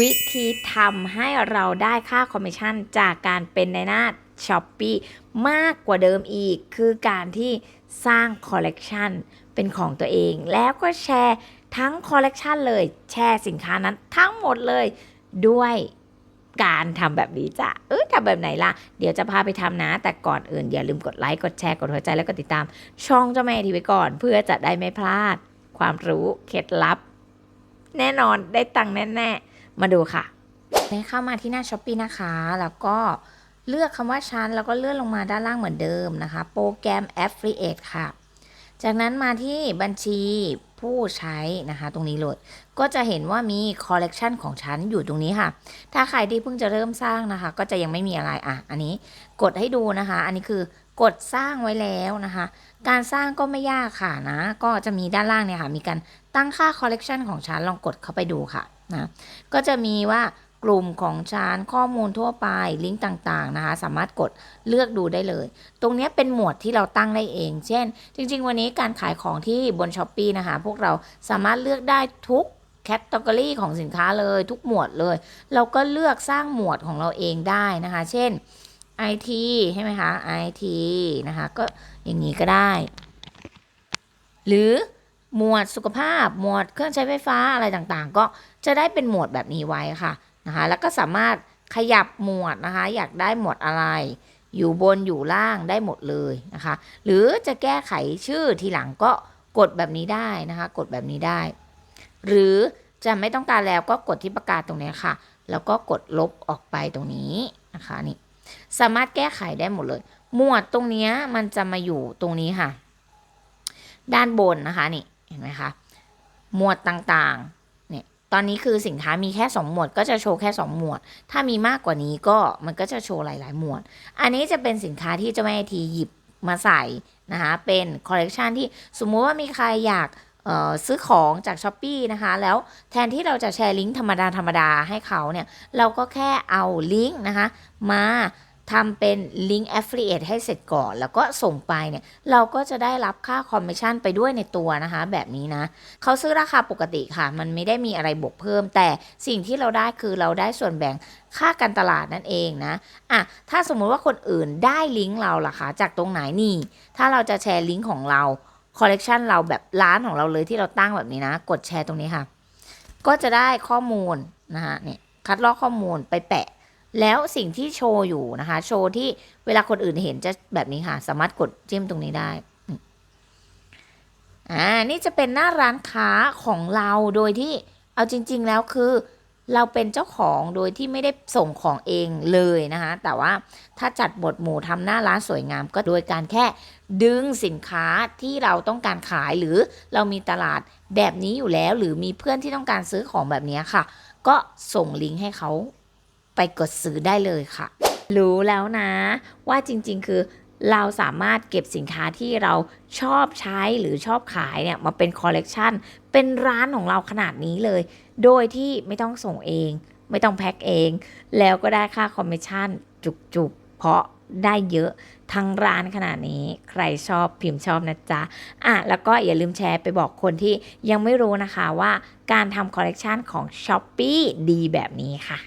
วิธีทำให้เราได้ค่าคอมมิชชั่นจากการเป็นในหน้าช้อปปีมากกว่าเดิมอีก คือการที่สร้างคอลเลกชันเป็นของตัวเอง แล้วก็แชร์ทั้งคอลเลกชันเลย แชร์สินค้านั้นทั้งหมดเลยด้วยการทำแบบนี้จ้ะ เออทำแบบไหนล่ะ เดี๋ยวจะพาไปทำนะ แต่ก่อนอื่นอย่าลืมกดไลค์ กดแชร์ กดหัวใจแล้วก็ติดตาม ช่องเจ้าแม่ทีไว้ก่อน เพื่อจะได้ไม่พลาด ความรู้ เคล็ดลับ แน่นอนได้ตังค์แน่ๆ มาดูค่ะในเข้ามาที่หน้าช้อปปีนะคะ แล้วก็เลือกคำว่าชั้น แล้วก็เลื่อนลงมาด้านล่างเหมือนเดิมนะคะ โปรแกรม Affiliate ค่ะ จากนั้นมาที่บัญชีผู้ใช้นะคะตรงนี้เลย ก็จะเห็นว่ามีคอลเลกชันของฉันอยู่ตรงนี้ค่ะ ถ้าใครที่เพิ่งจะเริ่มสร้างนะคะ ก็จะยังไม่มีอะไรอะ อันนี้กดให้ดูนะคะ อันนี้คือกดสร้างไว้แล้วนะคะ การสร้างก็ไม่ยากค่ะนะ ก็จะมีด้านล่างเนี่ยค่ะ มีการตั้งค่าคอลเลกชันของฉันลองกดเข้าไปดูค่ะนะ ก็จะมีว่า กลุ่มของฉันข้อมูลทั่วไปลิงก์ต่างๆนะคะ สามารถกดเลือกดูได้เลย ตรงนี้เป็นหมวดที่เราตั้งได้เอง เช่น จริง ๆ วันนี้การขายของที่บนช้อปปีนะคะ พวกเราสามารถเลือกได้ทุกแคตตากรีของสินค้าเลยทุกหมวดเลย เราก็เลือกสร้างหมวดของเราเองได้นะคะ เช่น IT ใช่ไหมคะ IT นะคะ ก็อย่างนี้ก็ได้ หรือหมวดสุขภาพ หมวดเครื่องใช้ไฟฟ้าอะไรต่างๆ ก็จะได้เป็นหมวดแบบนี้ไว้ค่ะ นะคะแล้วก็สามารถขยับหมวดนะคะ อยากได้หมวดอะไร อยู่บนอยู่ล่างได้หมดเลยนะคะ หรือจะแก้ไขชื่อทีหลังก็กดแบบนี้ได้นะคะ กดแบบนี้ได้ หรือจะไม่ต้องการแล้วก็กดที่ประกาศตรงนี้ค่ะ แล้วก็กดลบออกไปตรงนี้นะคะนี่สามารถแก้ไขได้หมดเลย หมวดตรงนี้มันจะมาอยู่ตรงนี้ค่ะ ด้านบนนะคะนี่เห็นไหมคะหมวดต่างๆ ตอนนี้คือสินค้ามีแค่ 2 หมวด ก็จะโชว์แค่ 2 หมวด ถ้ามีมากกว่านี้ก็มันก็จะโชว์หลาย ๆ หมวด อันนี้จะเป็นสินค้าที่เจ้าแม่ทีหยิบมาใส่นะคะเป็นคอลเลกชันที่สมมุติว่ามีใครอยากเออซื้อของจากช้อปปีนะคะ แล้วแทนที่เราจะแชร์ลิงก์ธรรมดาธรรมดาให้เขาเนี่ย เราก็แค่เอาลิงก์นะคะ มา ทำเป็นลิงก์ Affiliate ให้เสร็จก่อน แล้วก็ส่งไปเนี่ยเราก็จะได้รับค่าคอมมิชชั่นไปด้วยในตัวนะคะ แบบนี้นะเขาซื้อราคาปกติค่ะ มันไม่ได้มีอะไรบวกเพิ่ม แต่สิ่งที่เราได้คือเราได้ส่วนแบ่งค่าการตลาดนั่นเองนะอะถ้าสมมุติว่าคนอื่นได้ลิงก์เราล่ะคะจากตรงไหนนี่ ถ้าเราจะแชร์ลิงก์ของเราคอลเลกชันเราแบบร้านของเราเลยที่เราตั้งแบบนี้นะ กดแชร์ตรงนี้ค่ะ ก็จะได้ข้อมูลนะคะเนี่ยคัดลอกข้อมูลไปแปะ แล้วสิ่งที่โชว์อยู่นะคะ โชว์ที่เวลาคนอื่นเห็นจะแบบนี้ค่ะ สามารถกดจิ้มตรงนี้ได้อ่านี่จะเป็นหน้าร้านค้าของเราโดยที่เอาจริง ๆ แล้วคือ เราเป็นเจ้าของโดยที่ไม่ได้ส่งของเองเลยนะคะ แต่ว่าถ้าจัดหมวดหมู่ทำหน้าร้านสวยงาม ก็โดยการแค่ดึงสินค้าที่เราต้องการขายหรือเรามีตลาดแบบนี้อยู่แล้ว หรือมีเพื่อนที่ต้องการซื้อของแบบนี้ค่ะ ก็ส่งลิงก์ให้เขา ไปกดซื้อได้เลยค่ะ รู้แล้วนะ ว่าจริงๆ คือเราสามารถเก็บสินค้าที่เราชอบใช้หรือชอบขายเนี่ยมาเป็นคอลเลกชันเป็นร้านของเราขนาดนี้เลย โดยที่ไม่ต้องส่งเอง ไม่ต้องแพ็คเอง แล้วก็ได้ค่าคอมมิชชั่นจุกๆ เพราะได้เยอะทั้งร้านขนาดนี้ใครชอบพิมพ์ชอบนะจ๊ะอะแล้วก็อย่าลืมแชร์ไปบอกคนที่ยังไม่รู้นะคะว่าการทำคอลเลกชันของ s h อ p e e ดีแบบนี้ค่ะ